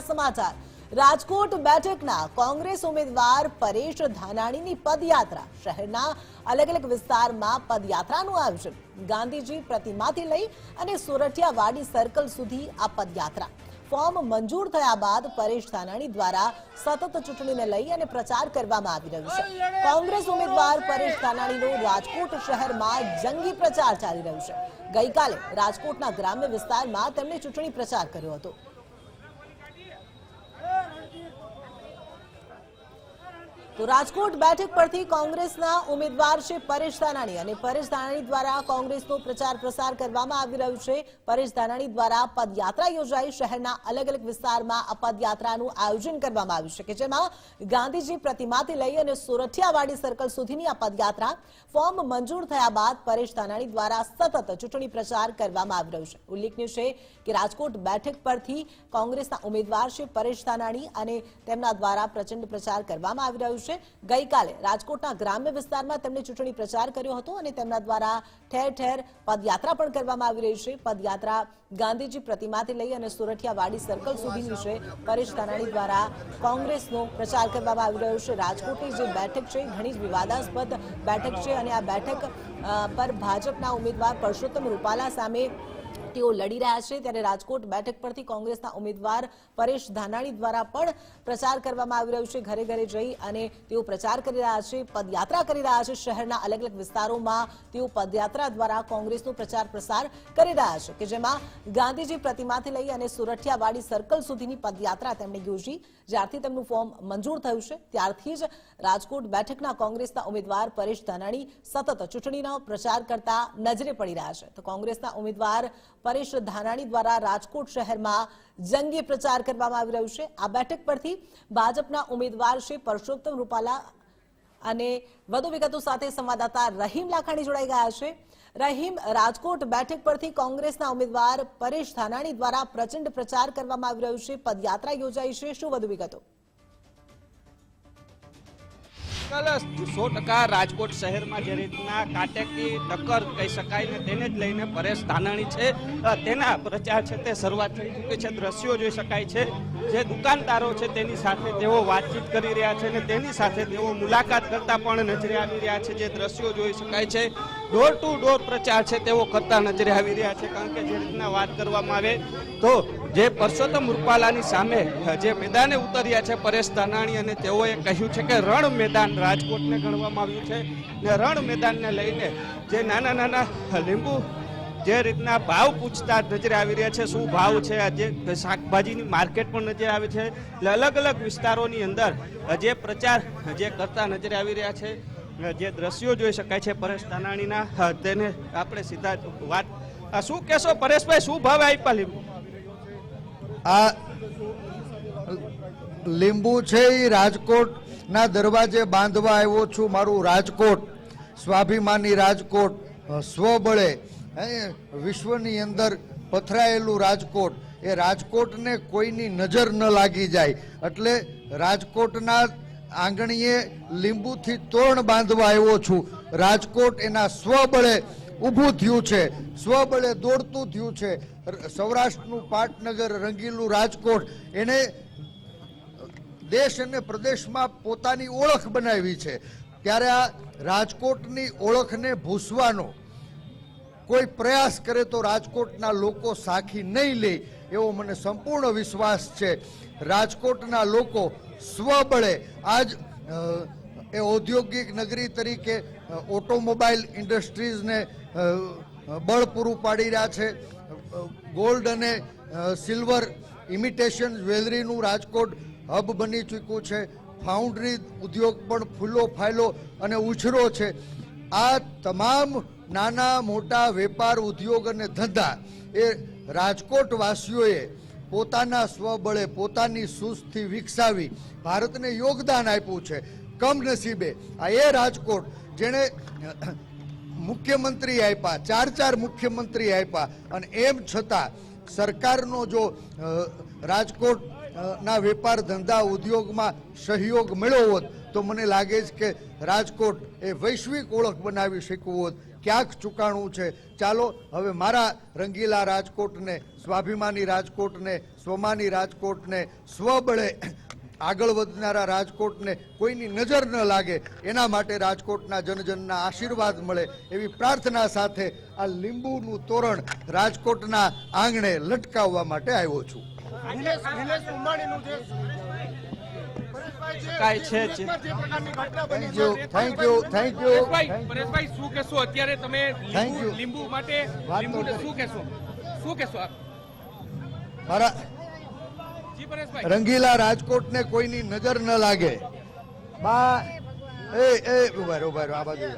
સમાચાર રાજકોટ બેઠકના કોંગ્રેસ ઉમેદવાર પરેશ ધાનાણીની પદયાત્રા. શહેરના અલગ અલગ વિસ્તારમાં પદયાત્રાનું આયોજન. ગાંધીજી પ્રતિમાથી લઈ અને સોરઠિયાવાડી સર્કલ સુધી આ પદયાત્રા. ફોર્મ મંજૂર થયા બાદ પરેશ ધાનાણી દ્વારા સતત ચૂંટણીને લઈ અને પ્રચાર કરવામાં આવી રહ્યો છે. કોંગ્રેસ ઉમેદવાર પરેશ ધાનાણીનો રાજકોટ શહેરમાં જંગી પ્રચાર ચાલી રહ્યો છે. ગઈકાલે રાજકોટના ગ્રામ્ય વિસ્તારમાં તેમણે ચૂંટણી પ્રચાર કર્યો હતો. તો રાજકોટ બેઠક પરથી કોંગ્રેસના ઉમેદવાર છે પરેશ ધાનાણી અને પરેશ ધાનાણી દ્વારા કોંગ્રેસનો પ્રચાર પ્રસાર કરવામાં આવી રહ્યો છે. પરેશ ધાનાણી દ્વારા પદયાત્રા યોજાઈ. શહેરના અલગ અલગ વિસ્તારમાં આ પદયાત્રાનું આયોજન કરવામાં આવ્યું છે. કે જેમાં ગાંધીજી પ્રતિમાથી લઈ અને સોરઠિયાવાડી સર્કલ સુધીની આ પદયાત્રા ફોર્મ મંજૂર થયા બાદ પરેશ ધાનાણી દ્વારા સતત ચૂંટણી પ્રચાર કરવામાં આવી રહ્યો છે. ઉલ્લેખનીય છે કે રાજકોટ બેઠક પરથી કોંગ્રેસના ઉમેદવાર છે પરેશ ધાનાણી અને તેમના દ્વારા પ્રચંડ પ્રચાર કરવામાં આવી રહ્યો છે. ગઈકાલે રાજકોટના ગ્રામ્ય વિસ્તારમાં તેમણે ચૂંટણી પ્રચાર કર્યો હતો અને તેમના દ્વારા ઠેર ઠેર પદયાત્રા પણ કરવામાં આવી રહી છે. પદયાત્રા ગાંધીજી પ્રતિમાથી લઈ અને સુરઠિયાવાડી સર્કલ સુધીની છે. પરેશ ધાનાણી દ્વારા કોંગ્રેસનો પ્રચાર કરવામાં આવી રહ્યો છે. રાજકોટની જે બેઠક છે, ઘણી જ વિવાદાસ્પદ બેઠક છે અને આ બેઠક પર ભાજપના ઉમેદવાર પરસોત્તમ રૂપાલા સામે તેઓ લડી રહ્યા છે ત્યારે રાજકોટ બેઠક પરથી કોંગ્રેસના ઉમેદવાર પરેશ ધાનાણી દ્વારા પણ પ્રચાર કરવામાં આવી રહ્યો છે. ઘરે ઘરે જઈ અને તેઓ પ્રચાર કરી રહ્યા છે, પદયાત્રા કરી રહ્યા છે. શહેરના અલગ અલગ વિસ્તારોમાં તેઓ પદયાત્રા દ્વારા કોંગ્રેસનો પ્રચાર પ્રસાર કરી રહ્યા છે કે જેમાં ગાંધીજી પ્રતિમાથી લઈ અને સુરઠિયાવાડી સર્કલ સુધીની પદયાત્રા તેમણે યોજી, જ્યારથી તેમનું ફોર્મ મંજૂર થયું છે. ત્યારથી જ રાજકોટ બેઠકના કોંગ્રેસના ઉમેદવાર પરેશ ધાનાણી સતત ચૂંટણીનો પ્રચાર કરતા નજરે પડી રહ્યા છે. તો કોંગ્રેસના ઉમેદવાર પરેશ ધાનાણી દ્વારા રાજકોટ શહેરમાં જંગી પ્રચાર કરવામાં આવી રહ્યું છે. આ બેઠક પરથી ભાજપના ઉમેદવાર શ્રી પરસોત્તમ રૂપાલા અને વધુ વિગતો સાથે સંવાદદાતા રહીમ લાખાણી જોડાઈ ગયા છે. રહીમ, રાજકોટ બેઠક પરથી કોંગ્રેસના ઉમેદવાર પરેશ ધાનાણી દ્વારા પ્રચંડ પ્રચાર કરવામાં આવી રહ્યો છે. પદયાત્રા યોજાઈ છે. શું વધુ વિગતો? કાલે સો ટકા રાજકોટ શહેરમાં જે રીતના કાટેકી ટક્કર કહી શકાય ને તેને જ લઈને પરેશ ધાનાણી છે. તેના પ્રચાર છે તે શરૂઆત થઈ ચૂકી છે. દ્રશ્યો જોઈ શકાય છે. જે દુકાનદારો છે તેની સાથે તેઓ વાતચીત કરી રહ્યા છે ને તેની સાથે તેઓ મુલાકાત કરતા પણ નજરે આવી રહ્યા છે. જે દ્રશ્યો જોઈ શકાય છે. ડોર ટુ ડોર પ્રચાર છે તેઓ કરતા નજરે આવી રહ્યા છે. કારણ કે જે રીતના વાત કરવામાં આવે તો જે પરસોત્તમ રૂપાલાની સામે જે મેદાને ઉતર્યા છે પરેશ ધાનાણી અને તેઓએ કહ્યું છે કે રણ મેદાન રાજકોટને ગણવામાં આવ્યું છે ને રણ મેદાનને લઈને જે નાના નાના લીંબુ જે રીતના ભાવ પૂછતા નજરે આવી રહ્યા છે, શું ભાવ છે આજે શાકભાજીની માર્કેટ પણ નજરે આવે છે, એટલે અલગ અલગ વિસ્તારોની અંદર જે પ્રચાર જે કરતા નજરે આવી રહ્યા છે જે દ્રશ્યો જોઈ શકાય છે પરેશ ધાનાણીના તેને આપણે સીધા વાત શું કહેશો પરેશભાઈ, શું ભાવ આપ્યા લીંબુ? આ લીંબુ છે એ રાજકોટના દરવાજે બાંધવા આવ્યો છું મારું રાજકોટ, સ્વાભિમાની રાજકોટ સ્વબળે વિશ્વની અંદર પથરાયેલું રાજકોટ, એ રાજકોટને કોઈની નજર ન લાગી જાય. એટલે રાજકોટના આંગણીએ લીંબુથી તોરણ બાંધવા આવ્યો છું. રાજકોટ એના સ્વબળે ઊભું થયું છે. સ્વબળે દોડતું થયું છે. સૌરાષ્ટ્રનું પાટનગર, રંગીલું રાજકોટ, એને દેશ અને પ્રદેશમાં પોતાની ઓળખ બનાવી છે. ત્યારે આ રાજકોટની ઓળખને ભૂસવાનો કોઈ પ્રયાસ કરે તો રાજકોટના લોકો સાખી નહીં લે એવો મને સંપૂર્ણ વિશ્વાસ છે. રાજકોટના લોકો સ્વબળે આજ એ ઔદ્યોગિક નગરી તરીકે ઓટોમોબાઈલ ઇન્ડસ્ટ્રીઝને બળ પૂરું પાડી રહ્યા છે. ગોલ્ડ અને સિલ્વર ઇમિટેશન જ્વેલરીનું રાજકોટ હબ બની ચૂક્યું છે. ફાઉન્ડ્રી ઉદ્યોગ પણ ફૂલો ફાયલો અને ઉછરો છે. આ તમામ નાના મોટા વેપાર ઉદ્યોગ અને ધંધા એ રાજકોટવાસીઓએ પોતાના સ્વબળે, પોતાની સૂઝથી વિકસાવી ભારતને યોગદાન આપ્યું છે. કમનસીબે આ એ રાજકોટ જેણે મુખ્યમંત્રી આપ્યા, ચાર ચાર મુખ્યમંત્રી આપ્યા અને એમ છતાં સરકારનો જો રાજકોટ ના વેપાર ધંધા ઉદ્યોગમાં સહયોગ મળ્યો હોત તો મને લાગે છે કે રાજકોટ એ વૈશ્વિક ઓળખ બનાવી શક્યું હોત. ક્યાંક ચૂકાણું છે. ચાલો, હવે મારા રંગીલા રાજકોટને, સ્વાભિમાની રાજકોટને, સ્વમાની રાજકોટને સ્વબળે આગળ વધનારા રાજકોટને કોઈની નજર ન લાગે એના માટે રાજકોટના જનજનના આશીર્વાદ મળે એવી પ્રાર્થના સાથે આ લીંબુનું તોરણ રાજકોટના આંગણે લટકાવવા માટે આવ્યો છું. થેન્ક યુ થેન્ક યુ પરેશભાઈ શું કહેશો? અત્યારે તમે લીંબુ. લીંબુ માટે કરી. શું કહેશો? શું કહેશો મારા રંગીલા રાજકોટને કોઈની નજર ન લાગે બા એ એ ઊભા ઊભા આ બાજુ.